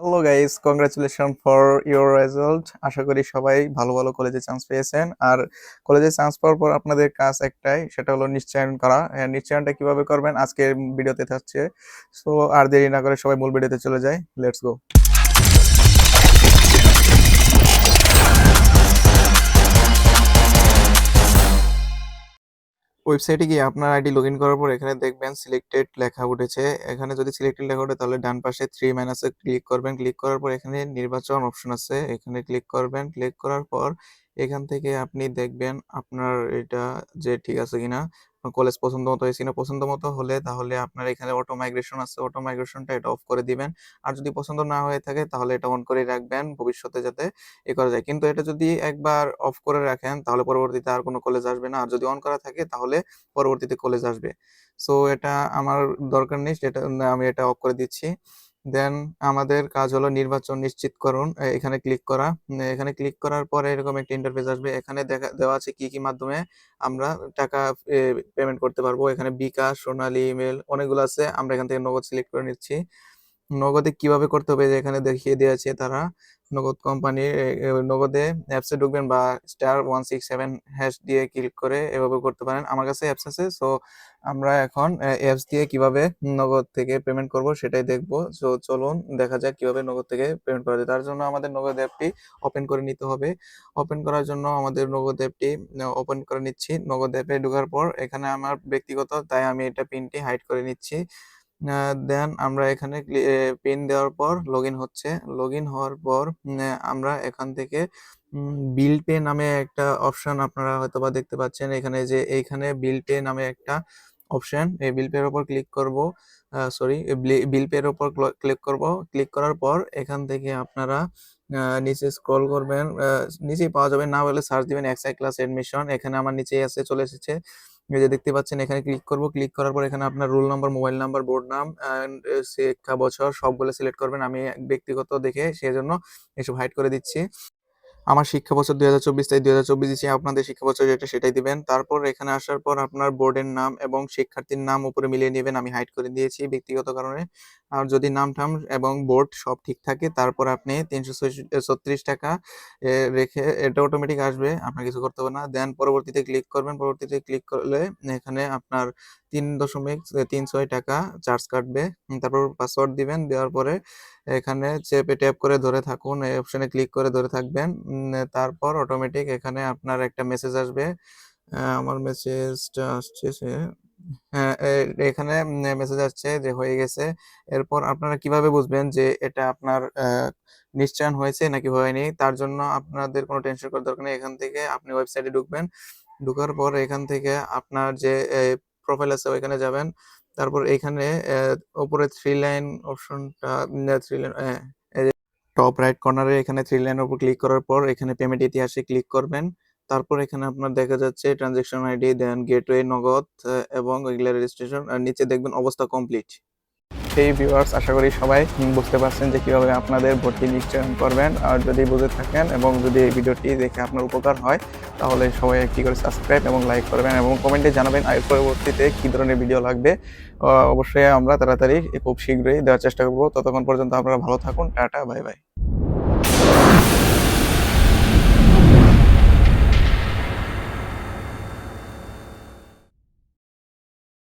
Hello guys congratulation for your result আশা করি সবাই ভালো ভালো কলেজে চান্স পেয়েছেন। আর কলেজে চান্স পাওয়ার পর আপনাদের কাজ একটাই সেটা হলো নিশ্চয়ন করা। হ্যাঁ, নিশ্চয়নটা কীভাবে করবেন? আজকের ভিডিওতে থাকছে। সো আর দেরি না করে সবাই মূল ভিডিওতে চলে যায় লেটস গো ওয়েবসাইটে গিয়ে আপনার আইডি লগ ইন করার পর এখানে দেখবেন সিলেক্টেড লেখা উঠেছে। এখানে যদি সিলেক্টেড লেখা উঠে তাহলে ডান পাশে থ্রি মাইনাসে ক্লিক করবেন। ক্লিক করার পর এখানে নির্বাচন অপশন আছে। এখানে ক্লিক করবেন। ক্লিক করার পর এখান থেকে আপনি দেখবেন আপনার এটা যে ঠিক আছে কিনা। কলেজ পছন্দ মতো হয়েছে না পছন্দ মতো হলে তাহলে আপনার এখানে অটো মাইগ্রেশন আছে অটো মাইগ্রেশনটা এটা অফ করে দিবেন। আর যদি পছন্দ না হয়ে থাকে তাহলে এটা অন করে রাখবেন ভবিষ্যতে যাতে এ করা যায়। কিন্তু এটা যদি একবার অফ করে রাখেন তাহলে পরবর্তীতে আর কোনো কলেজ আসবে না। আর যদি অন করা থাকে তাহলে পরবর্তীতে কলেজ আসবে। সো এটা আমার দরকার নেই, সেটা আমি এটা অফ করে দিচ্ছি। দেন আমাদের কাজ হলো নির্বাচন নিশ্চিত করুন এখানে ক্লিক করা। এখানে ক্লিক করার পরে এরকম একটা ইন্টারফেস আসবে। এখানে দেখা, দেওয়া আছে কি কি মাধ্যমে আমরা টাকা পেমেন্ট করতে পারব। এখানে বিকাশ, সোনালী ইমেল অনেকগুলো আছে। আমরা এখান থেকে নগদ সিলেক্ট করে নিচ্ছি। নগদে কীভাবে করতে হবে এখানে দেখিয়ে দিয়েছে তারা? নগদ কোম্পানির নগদে অ্যাপসে ঢুকবেন বা star one six seven hash দিয়ে ক্লিক করে এভাবে করতে পারেন। আমার কাছে অ্যাপস আছে সো আমরা এখন অ্যাপস দিয়ে কীভাবে নগদ থেকে পেমেন্ট করব সেটাই দেখব। সো চলুন দেখা যাক কীভাবে নগদ থেকে পেমেন্ট করা যায়। তার জন্য আমাদের নগদ অ্যাপটি ওপেন করে নিতে হবে। ওপেন করার জন্য আমাদের নগদ অ্যাপটি ওপেন করে নিচ্ছি। নগদ অ্যাপে ঢোকার পর এখানে আমার ব্যক্তিগত, তাই আমি এটা পিনটি হাইড করে নিচ্ছি। দেন আমরা এখানে পিন দেওয়ার পর লগ হচ্ছে। লগ হওয়ার পর আমরা এখান থেকে বিল পে নামে একটা অপশন আপনারা হয়তো বা দেখতে পাচ্ছেন। এখানে যে, এইখানে বিল পে নামে একটা অপশন এই বিল পের উপর ক্লিক করব। সরি বিল পের উপর ক্লিক করব। ক্লিক করার পর এখান থেকে আপনারা নিচে স্ক্রল করবেন। নিচেই পাওয়া যাবে। না হলে সার্চ দিবেন এক্সআই ক্লাস এডমিশন এখানে আমার নিচেই আছে, চলে এসেছে। এই যে দেখতে পাচ্ছেন, এখানে ক্লিক করব। ক্লিক করার পর এখানে আপনার roll number mobile number board নাম শিক্ষা বছর সবগুলো সিলেক্ট করবেন। আমি ব্যক্তিগত দেখে সেজন্য এসব হাইড করে দিচ্ছি। আমার শিক্ষা বছর দুই হাজার চব্বিশ, তাই দুই হাজার চব্বিশ দিচ্ছি আপনাদের শিক্ষা বছর যেটা সেটাই দিবেন। তারপর এখানে আসার পর আপনার বোর্ডের নাম এবং শিক্ষার্থীর নাম উপরে মিলিয়ে নেবেন। আমি হাইড করে দিয়েছি ব্যক্তিগত কারণে। আর যদি নাম টাম এবং বোর্ড সব ঠিক থাকে, তারপর আপনি তিনশো ছত্রিশ টাকা রেখে এটা অটোমেটিক আসবে, আপনার কিছু করতে হবে না। দেন পরবর্তীতে ক্লিক করবেন, পরবর্তীতে ক্লিক করলে এখানে আপনার তিন দশমিক তিন ছয় টাকা চার্জ কাটবে। তারপর পাসওয়ার্ড দিবেন, দেওয়ার পরে এখানে চেপে ট্যাপ করে ধরে থাকুন, এই অপশানে ক্লিক করে ধরে থাকবেন। তারপর অটোমেটিক এখানে আপনার একটা মেসেজ আসবে। আমার মেসেজটা আসছে এখানে মেসেজ আসছে যে হয়ে গেছে। এরপর আপনারা কীভাবে বুঝবেন যে এটা আপনার নিশ্চয়ন হয়েছে নাকি হয়নি? তার জন্য আপনাদের কোনো টেনশন করার দরকার নেই। এখান থেকে আপনি ওয়েবসাইটে ঢুকবেন। ঢোকার পর এখান থেকে আপনার যে প্রোফাইল আছে ওইখানে যাবেন। তারপর এখানে উপরে থ্রি লাইন অপশনটা থ্রি লাইন টপ রাইট কর্নারে এখানে থ্রি লাইনের উপর ক্লিক করার পর এখানে পেমেন্ট ইতিহাসে ক্লিক করবেন। তারপর এখানে আপনার দেখা যাচ্ছে ট্রানজেকশন আইডি দেন গেটওয়ে নগদ এবং রেগুলার রেজিস্ট্রেশন আর নিচে দেখবেন অবস্থা কমপ্লিট সেই ভিউয়ার্স আশা করি সবাই বুঝতে পারছেন যে কীভাবে আপনাদের ভর্তি নিশ্চয়ন করবেন। আর যদি বুঝে থাকেন এবং যদি এই ভিডিওটি দেখে আপনার উপকার হয়, তাহলে সবাই একটি করে সাবস্ক্রাইব এবং লাইক করবেন এবং কমেন্টে জানাবেন এর পরবর্তীতে কী ধরনের ভিডিও লাগবে। অবশ্যই আমরা তাড়াতাড়ি খুব শীঘ্রই দেওয়ার চেষ্টা করব। ততক্ষণ পর্যন্ত আপনারা ভালো থাকুন। Tata bye bye